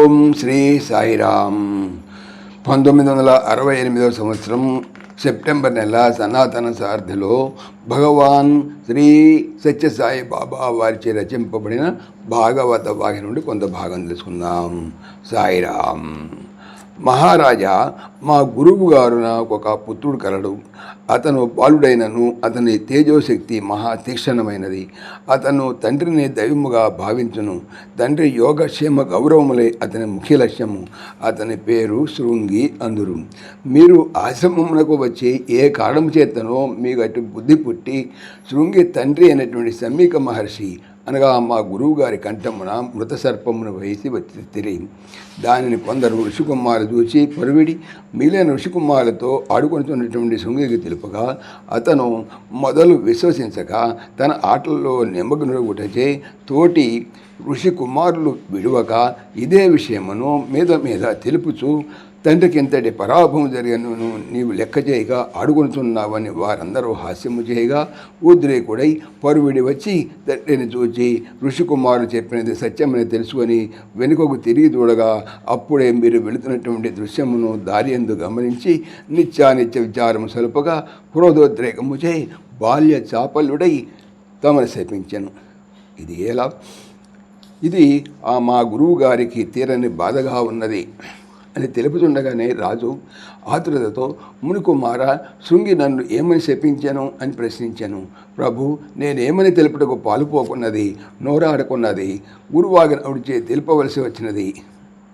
ఓం శ్రీ సాయిరామ్. పంతొమ్మిది వందల అరవై ఎనిమిదవ సంవత్సరం సెప్టెంబర్ నెల సనాతన సార్థిలో భగవాన్ శ్రీ సత్యసాయి బాబా వారిచే రచింపబడిన భాగవత వాహి నుండి కొంత భాగం తెలుసుకుందాం. సాయిరామ్. మహారాజా మా గురువు గారు నాకు ఒక పుత్రుడు కలడు. అతను బాలుడైనను అతని తేజోశక్తి మహా తీక్షణమైనది. అతను తండ్రిని దైవముగా భావించును. తండ్రి యోగక్షేమ గౌరవములే అతని ముఖ్య లక్ష్యము. అతని పేరు శృంగి అందురు. మీరు ఆశ్రమమునకు వచ్చి ఏ కారణం చేతనో మీకు అటు బుద్ధి పుట్టి శృంగి తండ్రి అయినటువంటి సమీక మహర్షి అనగా మా గురువు గారి కంఠమున మృత సర్పమును వేసి వచ్చి తిరిగి దానిని కొందరు ఋషికుమారులు చూసి పరువిడి మిగిలిన ఋషికుమారులతో ఆడుకొనితున్నటువంటి శృంగికి తెలుపగా అతను మొదలు విశ్వసించక తన ఆటల్లో నిమగ్నుడుగుటచే తోటి ఋషి కుమారులు విడువక ఇదే విషయమును మీద మీద తెలుపుచు తండ్రికి ఇంతటి పరాభవం జరిగను నీవు లెక్క చేయగా అడుగుతున్నావని వారందరూ హాస్యము చేయగా ఉద్రేకుడై పరువిడి వచ్చి తండ్రిని చూచి ఋషికుమారుడు చెప్పినది సత్యమని తెలుసుకొని వెనుకకు తిరిగి చూడగా అప్పుడే మీరు వెళుతున్నటువంటి దృశ్యమును దారి ఎందు గమనించి నిత్యానిత్య విచారము సలుపగా క్రోధోద్రేకము చేయి బాల్య చాపలుడై తమను శపించను. ఇది ఎలా? ఇది ఆ మా గురువు గారికి తీరని బాధగా ఉన్నది అని తెలుపుతుండగానే రాజు ఆతురతతో మునికుమార శృంగి నన్ను ఏమని శపించాను? అని ప్రశ్నించాను. ప్రభు నేనేమని తెలుపుటకు పాలుపోకున్నది నోరాడుకున్నది గురువాగనుడిచే తెలుపవలసి వచ్చినది?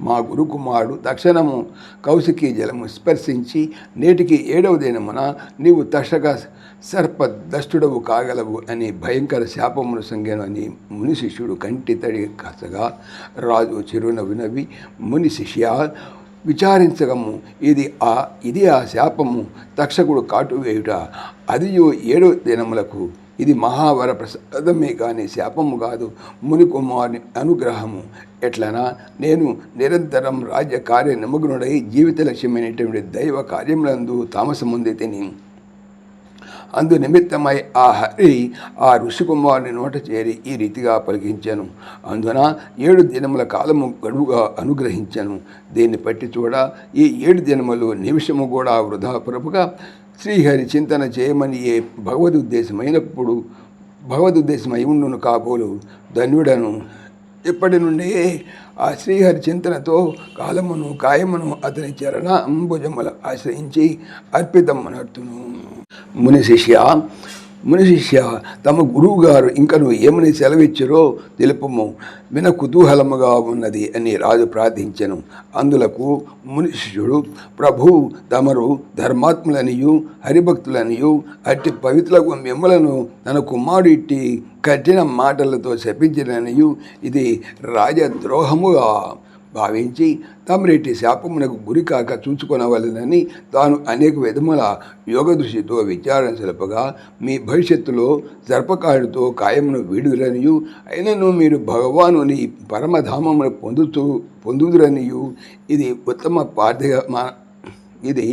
మా గురుకుమారుడు తక్షణము కౌశికీ జలము స్పర్శించి నేటికి ఏడవ దినమున నీవు తక్షక సర్ప దష్టుడవు కాగలవు అని భయంకర శాపమును సంగెను అని ముని శిష్యుడు కంటి తడి కసగా రాజు చిరునవ్వు నవ్వి ముని శిష్య విచారించగము. ఇది ఆ ఇది ఆ శాపము తక్షకుడు కాటు వేయుట అదియో ఏడో దినములకు ఇది మహావర ప్రసాదమే కానీ శాపము కాదు. మునికుమారుని అనుగ్రహము. ఎట్లనా? నేను నిరంతరం రాజ్య కార్య నిమగ్నుడై జీవిత లక్ష్యమైనటువంటి దైవ కార్యములందు తామసముంది తిని అందు నిమిత్తమై ఆ హరి ఆ ఋషికుమారుని నోట చేరి ఈ రీతిగా పలికించాను. అందున ఏడు దినముల కాలము గడువుగా అనుగ్రహించాను. దీన్ని పట్టి చూడ ఈ ఏడు దినములు నిమిషము కూడా వృధాపురపుగా శ్రీహరి చింతన చేయమని ఏ భగవదుద్దేశమైనప్పుడు భగవదుద్దేశమై ఉండును కాబోలు ధన్యుడను. ఇప్పటి నుండి ఆ శ్రీహరి చింతనతో కాలమును కాయమును అతని చరణ అంబుజముల ఆశ్రయించి అర్పితమ్మనర్తును ముని శిష్య ముని శిష్య తమ గురువు గారు ఇంకను ఏమని సెలవిచ్చారో తెలుపము. విన కుతూహలముగా ఉన్నది అని రాజు ప్రార్థించెను. అందులకు మునిశిష్యుడు ప్రభు తమరు ధర్మాత్ములనియు హరిభక్తులనియు అట్టి పవిత్రులకు మిమ్మలను తన కుమారు ఇట్టి కఠిన మాటలతో శపించిననియు ఇది రాజద్రోహముగా భావించి తమరెట్టి శాపమునకు గురికాక చూచుకొనవలనని తాను అనేక విధముల యోగ దృష్టితో విచారణ సెలపగా మీ భవిష్యత్తులో సర్పకాయుడితో కాయమును వీడురనియు అయినను మీరు భగవానుని పరమధామమును పొందుతూ పొందుదురనియు. ఇది ఉత్తమ పార్థిక ఇది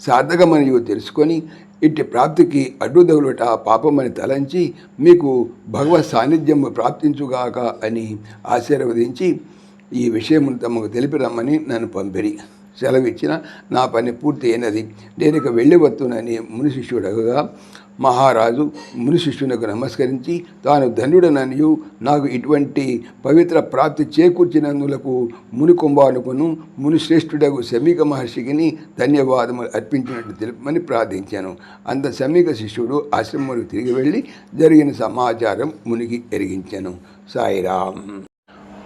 సార్థకమనియు తెలుసుకొని ఇట్టి ప్రాప్తికి అడ్డుదగులుట పాపమని తలంచి మీకు భగవత్ సాన్నిధ్యము ప్రాప్తించుగాక అని ఆశీర్వదించి ఈ విషయం తమకు తెలిపి రమ్మని నన్ను పంపిరి. సెలవిచ్చిన నా పని పూర్తి అయినది నేను ఇక వెళ్ళి వస్తునని ముని శిష్యుడగా మహారాజు ముని శిష్యునకు నమస్కరించి తాను ధన్యుడననియు నాకు ఇటువంటి పవిత్ర ప్రాప్తి చేకూర్చినందులకు ముని కుంభానుకును ముని శ్రేష్ఠుడకు శమీక మహర్షికిని ధన్యవాదములు అర్పించినట్టు తెలుపమని ప్రార్థించాను. అంత శమీక శిష్యుడు ఆశ్రమంలో తిరిగి వెళ్ళి జరిగిన సమాచారం మునికి ఎరిగించాను. సాయిరామ్.